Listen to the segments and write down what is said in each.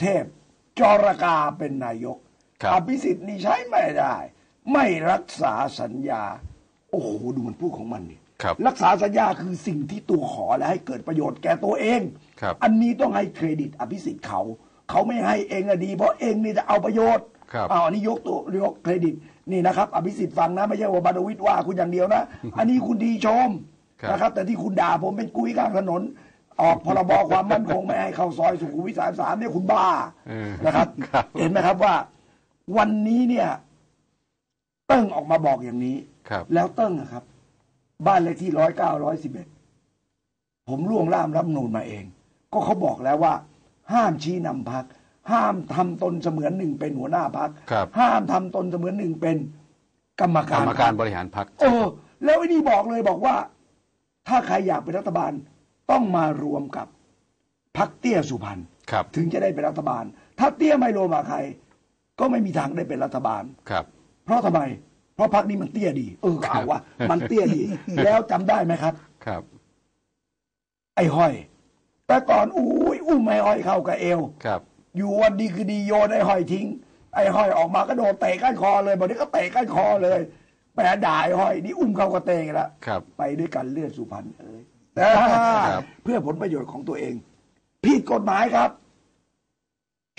เทพจรกาเป็นนายกครับอภิสิทธิ์นี่ใช้ไม่ได้ ไม่รักษาสัญญา โอ้โหดูมันพูดของมันดิครับรักษาสัญญาคือสิ่งที่ตัวขอและให้เกิดประโยชน์แก่ตัวเองครับอันนี้ต้องให้เครดิตอภิสิทธิ์เขาเขาไม่ให้เองอะดี เพราะเองนี่จะเอาประโยชน์ครับอ้าวอันนี้ยกตัวยกเครดิตนี่นะครับอภิสิทธิ์ฟังนะไม่ใช่ว่าบรรวิทย์ว่าคุณอย่างเดียวนะ อันนี้คุณดีชมครับนะครับ แต่ที่คุณด่าผมเป็นกุ้ยกลางถนน ออกพรบความมั่นคงไม่ให้เข้าซอยสุขุมวิทสามสามเนี่ยคุณบ้าเออนะครับครับ เห็นไหมครับว่า วันนี้เนี่ย เติ้งออกมาบอกอย่างนี้ครับแล้วเติ้งอะครับ บ้านเลขที่ร้อยเก้าร้อยสิบเอ็ดผมล่วงล่ามรับนูนมาเอง ก็เขาบอกแล้วว่า ห้ามชี้นำพักห้ามทำตนเสมือนหนึ่งเป็นหัวหน้าพักครับห้ามทำตนเสมือนหนึ่งเป็นกรรมกการรรมการพบรรคริหารพรรคเออ แล้วไอ้นี่บอกเลยบอกว่า ถ้าใครอยากเป็นรัฐบาล ต้องมารวมกับพักเตี้ยสุพรรณครับ ถึงจะได้เป็นรัฐบาล ถ้าเตี้ยไม่รวมกับใคร ก็ไม่มีทางได้เป็นรัฐบาลครับ เพราะทำไม เพราะพักนี้มันเตี้ยดี เออก็เอาว่า มันเตี้ยดี แล้วจำได้ไหมครับ ครับ ไอ้ห้อย แต่ก่อนอุ้ยอุ้มไอ้ห้อยเข้ากับเอวครับ อยู่วันดีคือดีโยนไอ้ห้อยทิ้ง ไอ้ห้อยออกมาก็โดนเตะก้านคอเลยบอกนี้ก็เตะก้านคอเลยแปรด่าไอ้ห้อยนี่อุ้มเข้ากระเตงแล้วครับไปด้วยกันเลือดสุพรรณเอ้ย แต่ครับเพื่อผลประโยชน์ของตัวเอง ผิดกฎหมายครับ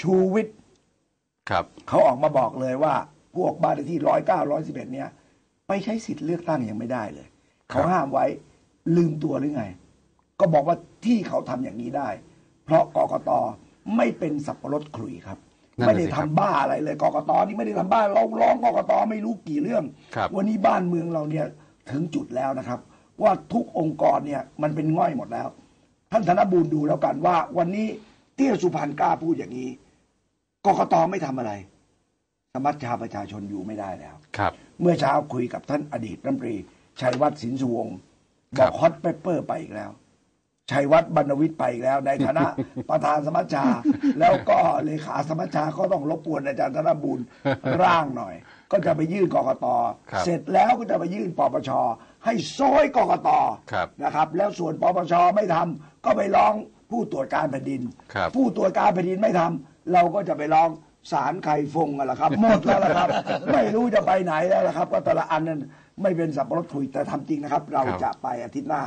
ชูวิทย์ครับเขาออกมาบอกเลยว่า พวกบ้านเลขที่ร้อยเก้าร้อยสิบเอ็ดเนี่ย ไปใช้สิทธิ์เลือกตั้งยังไม่ได้เลย เขาห้ามไว้ลืมตัวหรือไง ก็บอกว่าที่เขาทำอย่างนี้ได้ เพราะกกตไม่เป็นสับปะรดขลุยครับนั่นไม่น่ะได้สิทำครับบ้าอะไรเลยกกตนี่ไม่ได้ทำบ้าเราร้องกกตไม่รู้กี่เรื่องครับวันนี้บ้านเมืองเราเนี่ยถึงจุดแล้วนะครับ ว่าทุกองค์กรเนี่ยมันเป็นง่อยหมดแล้ว ท่านธนบูรณ์ดูแล้วกันว่า วันนี้เตี้ยสุพรรณกล้าพูดอย่างนี้กกตไม่ทำอะไร สมัชชาประชาชนอยู่ไม่ได้แล้วครับ เมื่อเช้าคุยกับท่านอดีตรัฐมนตรีชัยวัฒน์สินสุวงศ์ครับอบกฮอตเปเปอร์ไปอีกแล้วชัยวัฒน์บรรณวิทย์ไปอีกแล้ว ในฐานะประธานสมัชชา แล้วก็เลขาสมัชชาก็ต้องรบกวนอาจารย์ธนบุญร่างหน่อย ก็จะไปยื่นกกตครับเสร็จแล้วก็จะไปยื่นปปชให้ซอยกกตครับนะครับ แล้วส่วนปปชไม่ทำก็ไปร้องผู้ตรวจการแผ่นดิน ครับ ผู้ตรวจการแผ่นดินไม่ทำเราก็จะไปร้องศาลไข่ฟงกันละครับ หมดแล้วละครับ ไม่รู้จะไปไหนแล้วละครับ ก็แต่ละอันนั้นไม่เป็นสับปะรดคุยแต่ทำจริงนะครับ เราครับจะไปอาทิตย์หน้า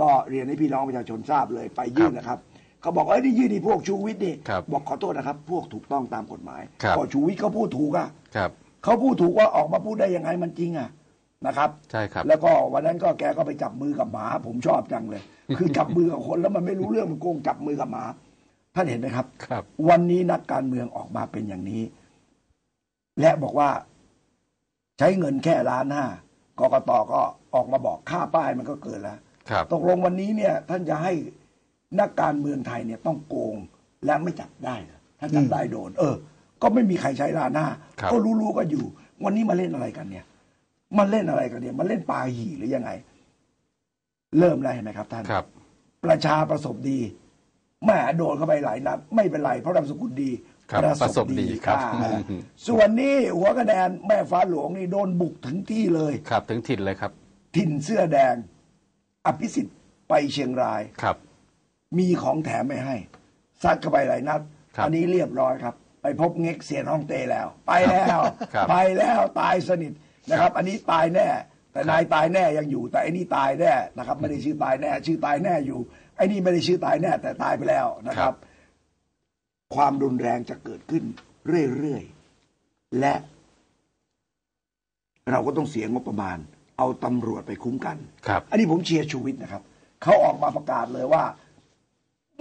ก็เรียนให้พี่น้องประชาชนทราบเลยไปยื่นนะครับเขาบอกเอ้ยนี่ยื่นนี่พวกชูวิทย์นี่ครับบอกขอโทษนะครับ พวกถูกต้องตามกฎหมายครับ ก็ชูวิทย์เขาพูดถูกอะ ครับ เขาพูดถูกว่าออกมาพูดได้ยังไงมันจริงอะนะครับ ใช่ครับ แล้วก็วันนั้นก็แกก็ไปจับมือกับหมา ผมชอบจังเลย คือจับมือกับคนแล้วมันไม่รู้เรื่องมันโกงจับมือกับหมา ท่านเห็นไหมครับครับ วันนี้นักการเมืองออกมาเป็นอย่างนี้ และบอกว่า ใช้เงินแค่ล้านห้ากกตก็ออกมาบอกค่าป้ายมันก็เกินแล้วครับตกลงวันนี้เนี่ย ท่านจะให้นักการเมืองไทยเนี่ยต้องโกงและไม่จับได้เหรอถ้าจับได้โดน เออ ก็ไม่มีใครใช้ล้านห้า ครับ ก็รู้ๆก็อยู่ วันนี้มาเล่นอะไรกันเนี่ย มันเล่นอะไรกันเนี่ย มันเล่นปลาหี่หรือยังไง เริ่มแล้วเห็นไหมครับท่าน ครับ ประชาประสบดีแหม่โดนเข้าไปหลายนัดไม่เป็นไร เพราะนามสกุลดีครับประสบดีครับอ่าอืม ส่วนนี้หัวคะแนนแม่ฟ้าหลวงนี่โดนบุกถึงที่เลย ครับถึงถิ่นเลยครับ ถิ่นเสื้อแดง อภิสิทธิ์ไปเชียงราย ครับ มีของแถมไม่ให้ซัดเข้าไปหลายนัด ครับ อันี้เรียบร้อยครับ ไปพบเง็กเสียนฮ่องเต้แล้ว ไปแล้วครับไปแล้วตายสนิทนะครับ อันนี้ตายแน่ แต่นายตายแน่ยังอยู่ แต่อันนี้ตายแน่นะครับไม่ได้ชื่อตายแน่ ชื่อตายแน่อยู่ไอ้นี่ไม่ได้ชื่อตายแน่ แต่ตายไปแล้วนะครับความรุนแรงจะเกิดขึ้นเรื่อยๆ และ เราก็ต้องเสียงบประมาณ เอาตำรวจไปคุ้มกัน ครับ อันนี้ผมเชียร์ชูวิทย์นะครับ เขาออกมาประกาศเลยว่า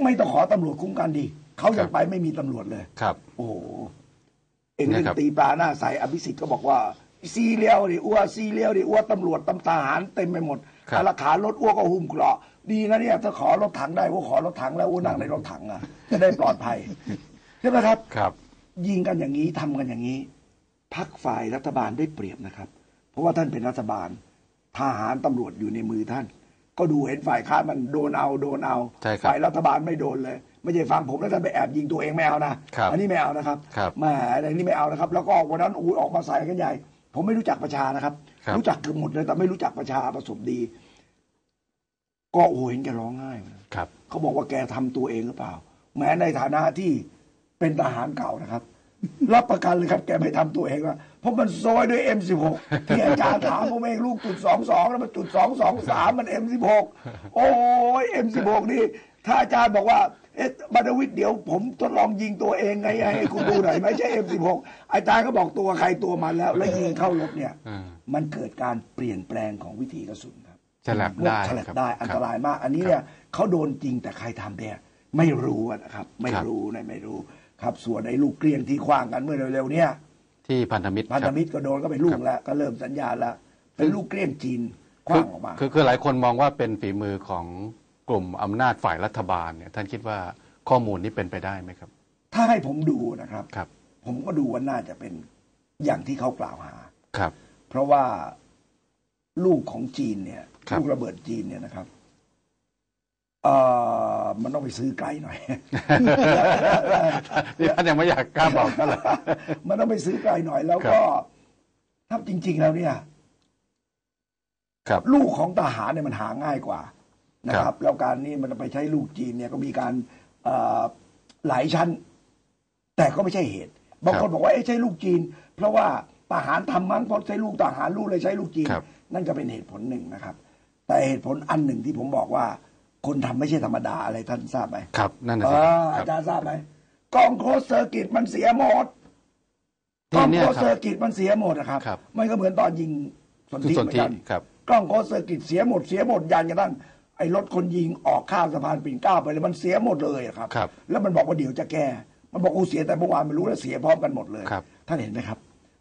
ไม่ต้องขอตำรวจคุ้มกันดี เขายังไปไม่มีตำรวจเลย ครับ โอ้โหเองเล่นนะครับตีปลาหน้าใสอภิสิทธิ์ก็บอกว่า ซีเลียวดิอ้วซีเลียวดิอ้วตำรวจตำทหารเต็มไปหมดครับอาราขารถอ้วก็หุ้มเกราะ ดีนะเนี่ยถ้าขอรถถังได้อ้วขอรถถังแล้วอ้วนั่งในรถถังอะจะได้ปลอดภัยใช่ไหมครับ ครับ ยิงกันอย่างนี้ทำกันอย่างนี้พักฝ่ายรัฐบาลได้เปรียบนะครับ เพราะว่าท่านเป็นรัฐบาล ทหารตำรวจอยู่ในมือท่าน ก็ดูเห็นฝ่ายค้านมันโดนเอาโดนเอาใช่ครับฝ่ายรัฐบาลไม่โดนเลย ไม่ใช่ฟังผมแล้วท่านไปแอบยิงตัวเองไม่เอานะ ครับอันนี้ไม่เอานะครับครับแหมอันนี้ไม่เอานะครับ แล้วก็วันนั้นอูออกมาใส่กันใหญ่ ผมไม่รู้จักประชานะครับครับรู้จักเกือบหมดเลยแต่ไม่รู้จักประชาประสบดี ก็โอ้โหเห็นแกร้องไห้ครับ เขาบอกว่าแกทำตัวเองหรือเปล่า แม้ในฐานะที่เป็นทหารเก่านะครับ รับประกันเลยครับแกไม่ทำตัวเองว่าเพราะมันซอยด้วย M16 ที่อาจารย์ถามผมเองลูกจุดสองสองแล้วมันจุดสองสองสามมัน M16 โอ้ย M16 นี่ ถ้าอาจารย์บอกว่าเอ๊ะบรรณวิทย์เดี๋ยวผมทดลองยิงตัวเองไงให้คุณดูหน่อยไม่ใช่ M16 อาจารย์ก็บอกตัวใครตัวมันแล้ว แล้วยิงเข้ารถเนี่ยอ่ามันเกิดการเปลี่ยนแปลงของวิธีกระสุนครับฉลับได้ฉลับครับได้อันตรายมาก อันนี้เนี่ยเขาโดนจริงแต่ใครทำเนี่ยไม่รู้อะนะครับ ไม่ครับรู้นะไม่รู้ครับส่วนไอ้ลูกเกลียงที่คว้างกันเมื่อเร็วๆเนี่ยที่พันธมิตรพันคธรับมิตรก็โดนก็ไปลูกแล้ว ก็เริ่มสัญญาณแล้วเป็นลูกเกลียงจีนคคือว้างออกมาคือคือหลายคนมองว่าเป็นฝีมือของ กลุ่มอำนาจฝ่ายรัฐบาลเนี่ยท่านคิดว่าข้อมูลนี้เป็นไปได้ไหมครับ ถ้าให้ผมดูนะครับครับ ผมก็ดูว่าน่าจะเป็นอย่างที่เขากล่าวหาครับ เพราะว่าลูกของจีนเนี่ยครับลูกระเบิดจีนเนี่ยนะครับเอ่อมันต้องไปซื้อไกลหน่อยนี่ท่านยังไม่อยากกล้าบอกเท่าไหร่มันต้องไปซื้อไกลหน่อยแล้วครัก็บถ้าจริง ๆ แล้วเนี่ย ครับ ลูกของทหารเนี่ยมันหาง่ายกว่า นะคครัรับบแล้วการนี้มันไปใช้ลูกจีนเนี่ยก็มีการเอ่อหลายชั้น แต่ก็ไม่ใช่เหตุบางคนบอกว่าเอ้ใช่ลูกจีน เพราะว่าทหารทำมั้งเพราะใช้ลูกทหารลูกเลยใช้ลูกจีนครับนั่นก็เป็นเหตุผลหนึ่งนะครับ แต่เหตุผลอันหนึ่งที่ผมบอกว่า คนทำไม่ใช่ธรรมดาอะไรท่านทราบไหมครับ นั่นน่ะอ่สิคารัอาบจารย์ทราบไหมกล้องโคสเซอร์กิตมันเสียหมดกที่ล้องเนี่โคยสคเซอรับร์กิตมันเสียหมดนะครับครับมันก็เหมือนตอนยิงสนคือธิส่วนเหมือนที่กันครับกล้องโคสเซอร์กิตเสียหมดเสียหมดยันกระทั่ง ไอ้รถคนยิงออกข้ามสะพานปิ่นเกล้าไปเลยมันเสียหมดเลยอะครับ ครับ แล้วมันบอกว่าเดี๋ยวจะแก้ มันบอกกูเสียแต่เมื่อวานไม่รู้แล้วเสียพร้อมกันหมดเลย ครับ ท่านเห็นไหมครับ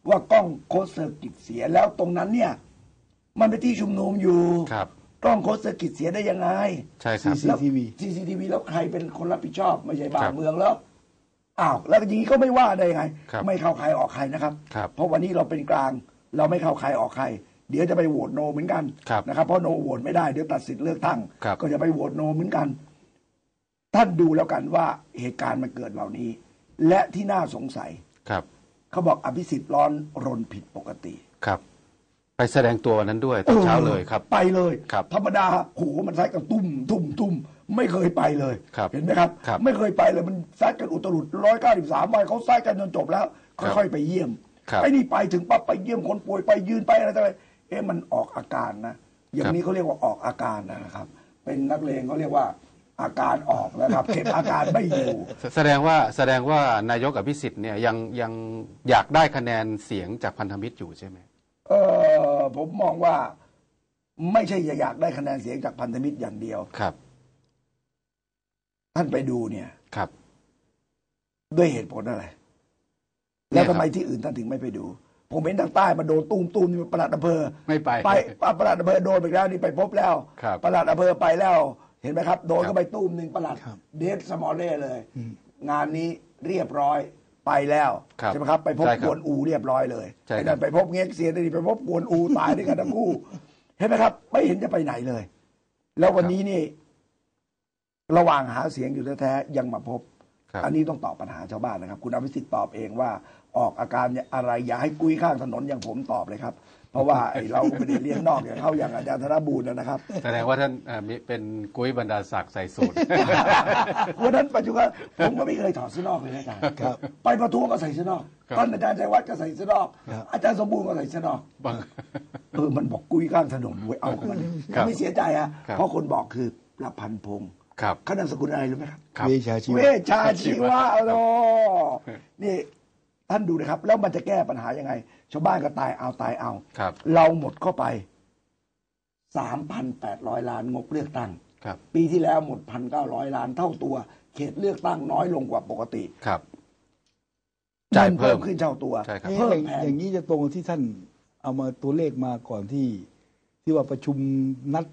ว่ากล้องโคสเซอร์กิตเสียแล้วตรงนั้นเนี่ย มันเป็นที่ชุมนุมอยู่ครับ กล้องโคสเซอร์กิตเสียได้ยังไง ใช่ครับแล้ว CCTV CCTV แล้วใครเป็นคนรับผิดชอบไม่ใช่บ้าครันบเมืองแล้วอ้าวแล้วอย่างนี้ก็ไม่ว่าได้ไง ครับไม่เข้าใครออกใครนะครับ ครับเพราะวันนี้เราเป็นกลาง เราไม่เข้าใครออกใคร เดี๋ยวจะไปโหวตโนเหมือนกันครับนะครับเพราะโนโหวตไม่ได้เดี๋ยวตัดสิทธิ์เลือกตั้งครับก็จะไปโหวตโนเหมือนกัน ท่านดูแล้วกันว่าเหตุการณ์มันเกิดเหล่านี้ และที่น่าสงสัยครับเขาบอกอภิสิทธิ์ร้อนรนผิดปกติครับ ไปแสดงตัววันนั้นด้วยตอนเช้าเลยครับ ไปเลยครับธรรมดาโหมันซัดกันตุ้มตุ้มตุ้มไม่เคยไปเลยครับเห็นไหมครับครับ ไม่เคยไปเลยมันซัดกันอุตรุดร้อยเก้าสิบสามวันเขาซัดกันจนจบแล้วครับค่อยๆไปเยี่ยมครับไอ้นี่ไปถึงปั๊บไปเยี่ยมคนป่วยไปยืนไปอะไรต่ออะไร เอ๊ะมันออกอาการนะอย่างนี้เขาเรียกว่าออกอาการนะครับ เป็นนักเลงเขาเรียกว่าอาการออกนะครับเก็บอาการไม่อยู่แสแสดงว่าแสดงว่านายกอภิสิทธิ์เนี่ยยังยังอยากได้คะแนนเสียงจากพันธมิตรอยู่ใช่ไหมเออผมมองว่าไม่ใช่อยากได้คะแนนเสียงจากพันธมิตรอย่างเดียวครับ ท่านไปดูเนี่ยครับ ด้วยเหตุผลอะไรเนี่แล้ยวครับทำไมที่อื่นท่านถึงไม่ไปดู ผมเห็นทางใต้มาโดนตูมตูมนี่ประหลัดอำเภอไม่ไปไปประหลัดอำเภอโดนไปแล้วนี่ไปพบแล้วครับประหลัดอำเภอไปแล้ว เห็นไหมครับ โดนครับก็ไปตูมหนึ่งประหลัดครับเดฟสมอลเล่เลย งานนี้เรียบร้อยไปแล้วครับใช่ไหมครับไปพบใช่คกรับวนอูเรียบร้อยเลยใช่ครับ ไอ้นั่นไปพบเงี้ยเสียดีไปพบกวนอูตายด้วยกันทั้งคู่ เห็นไหมครับ ไม่เห็นจะไปไหนเลย แล้ววันนี้นี่ ระหว่างหาเสียงอยู่แท้ๆยังมาพบ ครับ อันนี้ต้องตอบปัญหาชาวบ้านนะครับ คุณอภิสิทธิ์ตอบเองว่าออกอาการอะไรอย่าให้กุ้ยข้างถนนอย่างผมตอบเลยครับ เพราะว่าไอ้เราไม่ได้เลี้ยงนอกอย่างเขาอย่างอาจารย์ธนบูรณ์นะครับ แสดงว่าท่านเอ่อมีเป็นกุ้ยบรรดาศักดิ์ใส่สูตรวันนั้นปัจจุบันผมก็ไม่เคยถอดเสื้อนอกเลยนะอาจารย์ครับไปประท้วงก็ใส่เสื้อนอกครับ ท่านอาจารย์ใจวัดก็ใส่เสื้อนอก ครับ อาจารย์สมบูรณ์ก็ใส่เสื้อนอก บาง เออ มันบอกกุ้ยข้างถนนเว้ยเอากันครับไม่เสียใจอะครับ เพราะคนบอกคือประพันธ์พงศ์ ครับเขานามสกุลอะไรรู้ไหมครับครับเวชาชีวะเวชชาชีวะโอ้นี่ท่านดูนะครับ แล้วมันจะแก้ปัญหายังไง ชาวบ้านก็ตายเอาตายเอาครับ เราหมดเข้าไปสามพันแปดร้อยล้านงบเลือกตั้งครับ ปีที่แล้วหมดพันเก้าร้อยล้านเท่าตัว เขตเลือกตั้งน้อยลงกว่าปกติครับจ่ายงินเพิ่เพิ่มมขึ้นเท่าตัวใช่ครับเอ๊ะเพิ่อมย่างแพงอย่างนี้จะตรงกับที่ท่านเอามาตัวเลขมาก่อนที่ ที่ว่าประชุมนัด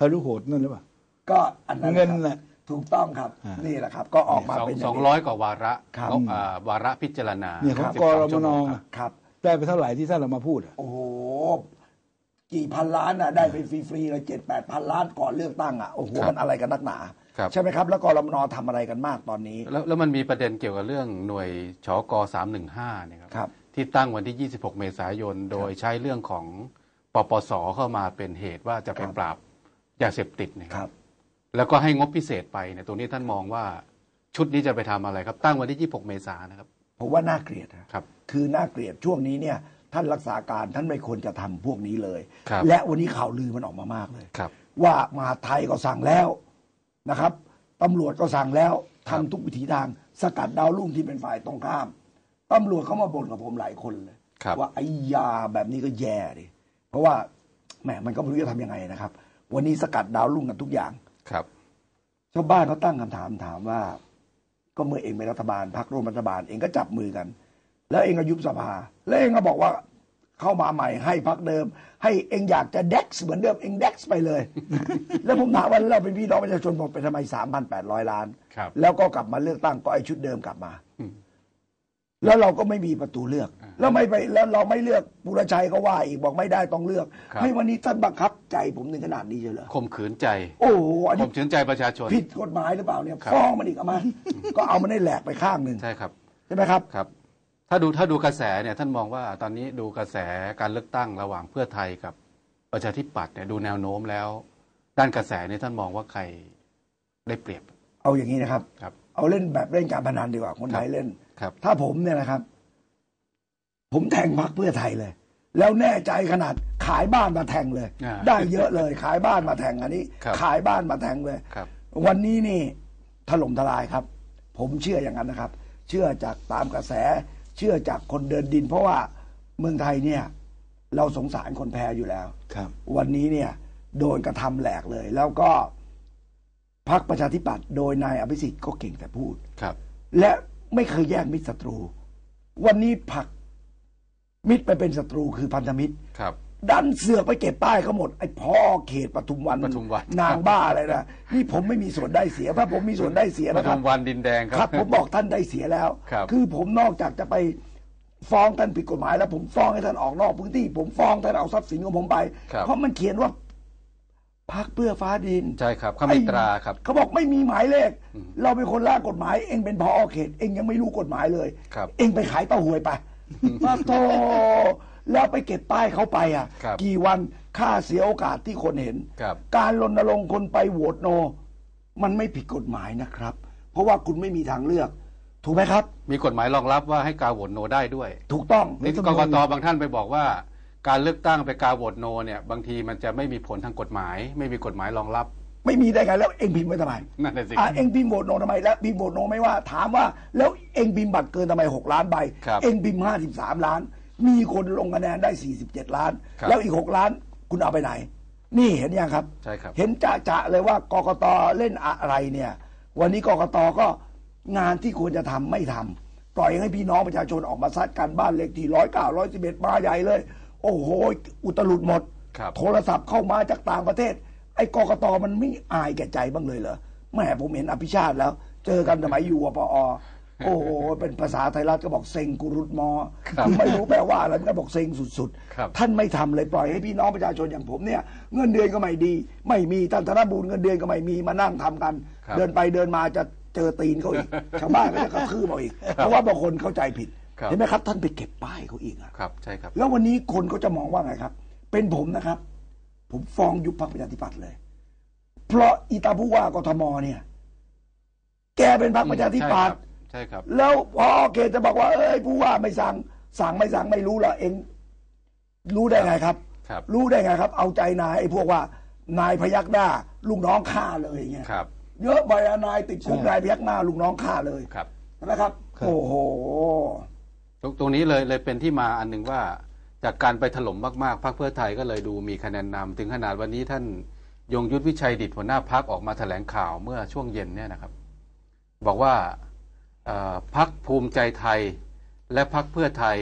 ฮารุโหดนั่นหรือเปล่า ก็อันนั้นเงินครับน่ะถูกต้องครับ อ่านี่ นี่แหละครับ ก็ออกมาสองเป็นอสย่าองงนี้ ร้อยกว่าวาระครับงอ่าวาระพิจารณาเนี่ยของสิบกสรชั่วมโงนครับครับ ได้ไปเท่าไหร่ที่ท่านเอามาพูดอะ โอ้โห กี่พันล้านน่ะได้ไปฟรีๆเลยเจ็ดแปดพันล้านก่อนเลือกตั้งอะโอ้โหครับมันอะไรกันนักหนา ครับ ใช่ไหมครับ แล้วกรมนทำอะไรกันมากตอนนี้ แล้วแล้วมันมีประเด็นเกี่ยวกับเรื่องหน่วยชกสามหนึ่งห้าเนี่ยครับครับ ที่ตั้งวันที่ 26 เมษายน โดยใช้เรื่องของปปสเข้ามาเป็นเหตุว่าจะไปครับ ปราบยาเสพติดนะคครัรับ บ แล้วก็ให้งบพิเศษไปเนี่ยตรงนี้ท่านมองว่าชุดนี้จะไปทำอะไรครับ ตั้งวันที่ 26 เมษายนนะครับผมว่าน่าเกลียดนะครับ คือน่าเกลียดช่วงนี้เนี่ย ท่านรักษาการท่านไม่ควรจะทำพวกนี้เลยครับและวันนี้ข่าวลือมันออกมามากเลยครับ ว่ามหาดไทยก็สั่งแล้วนะครับตำรวจก็สั่งแล้วครัทำบทุกวิถีทาง สกัดดาวรุ่งที่เป็นฝ่ายตรงข้ามตำรวจเขามาบ่นกับผมหลายคนเลยครับว่าไอ้ยาแบบนี้ก็แย่ดิเพราะว่าแหมมันก็ไม่รู้จะทำยังไงนะครับ วันนี้สกัดดาวรุ่งกันทุกอย่าง ครับชาวบ้านเขาตั้งคำถามถามว่า ก็เมื่อเองเป็นรัฐบาลพรรคร่วมรัฐบาลเองก็จับมือกัน แล้วเองก็ยุบสภา แล้วเองก็บอกว่าเข้ามาใหม่ให้พรรคเดิม ให้เองอยากจะเด็กเหมือนเดิมเองเด็กไปเลย แล้วผมถามว่าเราเป็นพี่น้องประชาชนบอกเป็นทำไมสามพันแปดร้อยล้านครับแล้วก็กลับมาเลือกตั้งก็ไอชุดเดิมกลับมาอืม แล้วเราก็ไม่มีประตูเลือกอ่าแล้วไม่ไปแล้วเราไม่เลือกปุรชัยก็ว่าอีกบอกไม่ได้ต้องเลือกครับให้วันนี้ท่านบังคับใจผมถึงขนาดนี้เลยเหรอข่มขืนใจ โอ้โหอันข่นี้มขืนใจประชาชนผิดกฎหมายหรือเปล่าเนี่ยครับฟ้องมันอีกเอามาก็เอามันได้แหลกไปข้างหนึ่งใช่ครับใช่ไหมครับครับ ถ้าดูถ้าดูกระแสเนี่ยท่านมองว่าตอนนี้ดูกระแสการเลือกตั้งระหว่างเพื่อไทยกับประชาธิปัตย์เนี่ยดูแนวโน้มแล้ว ด้านกระแสเนี่ยท่านมองว่าใครได้เปรียบ เอาอย่างนี้นะครับครับ เอาเล่นแบบเล่นการพนันดีกว่าคนไทยเล่นครับถ้าผมเนี่ยนะครับ ผมแทงพักเพื่อไทยเลย แล้วแน่ใจขนาดขายบ้านมาแทงเลยอ่าได้เยอะเลย ขายบ้านมาแทงอันนี้ครับขายบ้านมาแทงเลยครับ วันนี้นี่ถล่มทลายครับ ผมเชื่ออย่างนั้นนะครับ เชื่อจากตามกระแส เชื่อจากคนเดินดิน เพราะว่าเมืองไทยเนี่ย เราสงสารคนแพ้อยู่แล้วครับ วันนี้เนี่ย โดนกระทำแหลกเลย แล้วก็ พรรคประชาธิปัตย์โดยนายอภิสิทธิ์ก็เก่งแต่พูด ครับ และไม่เคยแยกมิตรศัตรู วันนี้ผลักมิตรไปเป็นศัตรูคือพันธมิตร ครับ ดันเสือกไปเก็บป้ายเขาหมดไอ้พ่อเขตปทุมวันปทุมวันนางบ้าอะไรนะนี่ผมไม่มีส่วนได้เสียถ้าผมมีส่วนได้เสียปนะคทุรับ มวันดินแดงคครัรับ บผมบอกท่านได้เสียแล้วครับ อผมนอกจากจะไปฟ้องท่านผิดกฎหมายแล้วผมฟ้องให้ท่านออกนอกพื้นที่ ผมฟ้องท่านเอาทรัพย์สินของผมไป ครับเพราะมันเขียนว่า พักเพื่อฟ้าดินใช่ครับเขามีตราครับ เขาบอกไม่มีหมายเลขอืมเราเป็นคนร่างกฎหมาย เองเป็นพอเขต เองยังไม่รู้กฎหมายเลย ครับ เองไปขายเต้าหวยไปมาโตแล้วไปเก็บป้ายเขาไปอะ ครับกี่วันค่าเสียโอกาสที่คนเห็น ครับ การรณรงค์คนไปโหวตโน มันไม่ผิดกฎหมายนะครับ เพราะว่าคุณไม่มีทางเลือก ถูกไหมครับ มีกฎหมายรองรับว่าให้กาโหวตโนได้ด้วยถูกต้องนี่กกตบางท่านไปบอกว่า การเลือกตั้งไปกาโหวตโนเนี่ยบางทีมันจะไม่มีผลทางกฎหมาย ไม่มีกฎหมายรองรับ ไม่มีได้ไงแล้วเองพิมพ์ไว้ทำไมนั่นแหละสิ อะเองพิมพ์โหวตโนทำไมแล้วพิมพ์โหวตโนไม่ว่าถามว่า แล้วเองพิมพ์บัตรเกินทำไมหกล้านใบครับเองพิมพ์ห้าสิบสามล้าน มีคนลงคะแนนได้สี่สิบเจ็ดล้าน ครับ แล้วอีกหกล้านคุณเอาไปไหน นี่เห็นยังครับ ใช่ครับ เห็นจะจะๆเลยว่ากกตเล่นอะไรเนี่ย วันนี้กกตก็งานที่ควรจะทำไม่ทำปล่อยให้พี่น้องประชาชนออกมาซัดกันบ้านเลขที่ร้อยเก้าร้อยสิบเอ็ดมาใหญ่เลย โอ้โห อุตลุดหมด ครับโทรศัพท์เข้ามาจากต่างประเทศ ไอ้กกตมันไม่อายแก่ใจบ้างเลยเหรอแหม่ผมเห็นอภิชาติแล้ว เจอกันสมัยอยู่อปอ โอ้โห เป็นภาษาไทยรัฐก็บอกเซ็งกุรุตมอครับไม่รู้แปลว่าอะไรมันก็บอกเซ็งสุดครับๆท่านไม่ทำเลยปล่อยให้พี่น้องประชาชนอย่างผมเนี่ย เงินเดือนก็ไม่ดี ไม่มีท่านธนบูรณ์เงินเดือนก็ไม่มีมานั่งทำกัน ครับ เดินไปเดินมาจะเจอตีนเขาอีกชาวบ้านก็จะกระทืบเอาอีก เพราะว่าบางคนเข้าใจผิดครับ เห็นไหมครับท่านไปเก็บป้ายเขาอีกอะครับใช่ครับ แล้ววันนี้คนเขาจะมองว่าไงครับ เป็นผมนะครับ ผมฟ้องยุบพรรคประชาธิปัตย์เลย เพราะอีตาผู้ว่ากทมเนี่ย แกเป็นพรรคประชาธิปัตย์ใช่ครับ แล้วพอเกตจะบอกว่า เอ้ยผู้ว่าไม่สั่งสั่งไม่สั่งไม่รู้ละเองรู้ได้ไงครับครับรู้ได้ไงครับ เอาใจนายไอ้พวกว่านายพยักหน้าลูกน้องฆ่าเลยอย่างเงี้ยครับเยอะไปอะนายติดคุกใช่นายพยักหน้าลูกน้องฆ่าเลยครับนะครับครับโอ้โห ตรงตรงนี้เลยเลยเป็นที่มาอันหนึ่งว่าจากการไปถล่มมากๆพรรคเพื่อไทยก็เลยดูมีคะแนนนำถึงขนาดวันนี้ท่านยงยุทธวิชัยดิตหัวหน้าพักออกมาแถลงข่าวเมื่อช่วงเย็นเนี่ยนะครับ บอกว่าพักภูมิใจไทยและพักเพื่อไทย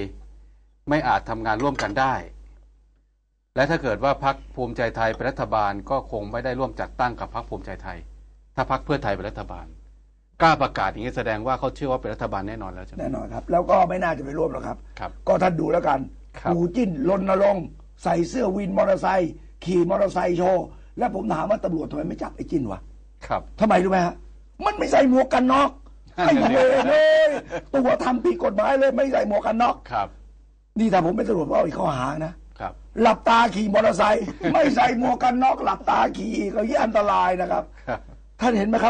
ไม่อาจทำงานร่วมกันได้ และถ้าเกิดว่าพักภูมิใจไทยเป็นรัฐบาลก็คงไม่ได้ร่วมจัดตั้งกับพักภูมิใจไทย ถ้าพักเพื่อไทยเป็นรัฐบาล กล้าประกาศอย่างนี้แสดงว่าเขาเชื่อว่าเป็นรัฐบาลแน่นอนแล้วใช่ไหมแน่นอนครับ แล้วก็ไม่น่าจะไปร่วมหรอกครับ ครับ ก็ท่านดูแล้วกันครับ ปูจิ้นรณรงค์ใส่เสื้อวินมอเตอร์ไซค์ขี่มอเตอร์ไซค์โชว์แล้วผมถามว่าตำรวจทำไมไม่จับไอ้จิ้นวะครับ ทำไมรู้ไหมฮะมันไม่ใส่หมวกกันน็อกนั่นไอ้น่ะสิเวรเลยตัวทำผิดกฎหมายเลยไม่ใส่หมวกกันน็อกครับ นี่ถ้าผมเป็นตำรวจว่าอีกข้อหานะ ครับ หลับตาขี่มอเตอร์ไซค์ไม่ใส่หมวกกันน็อกหลับตาขี่อีกก็ยิ่งอันตรายนะครับ ครับ ท่านเห็นไหมครับ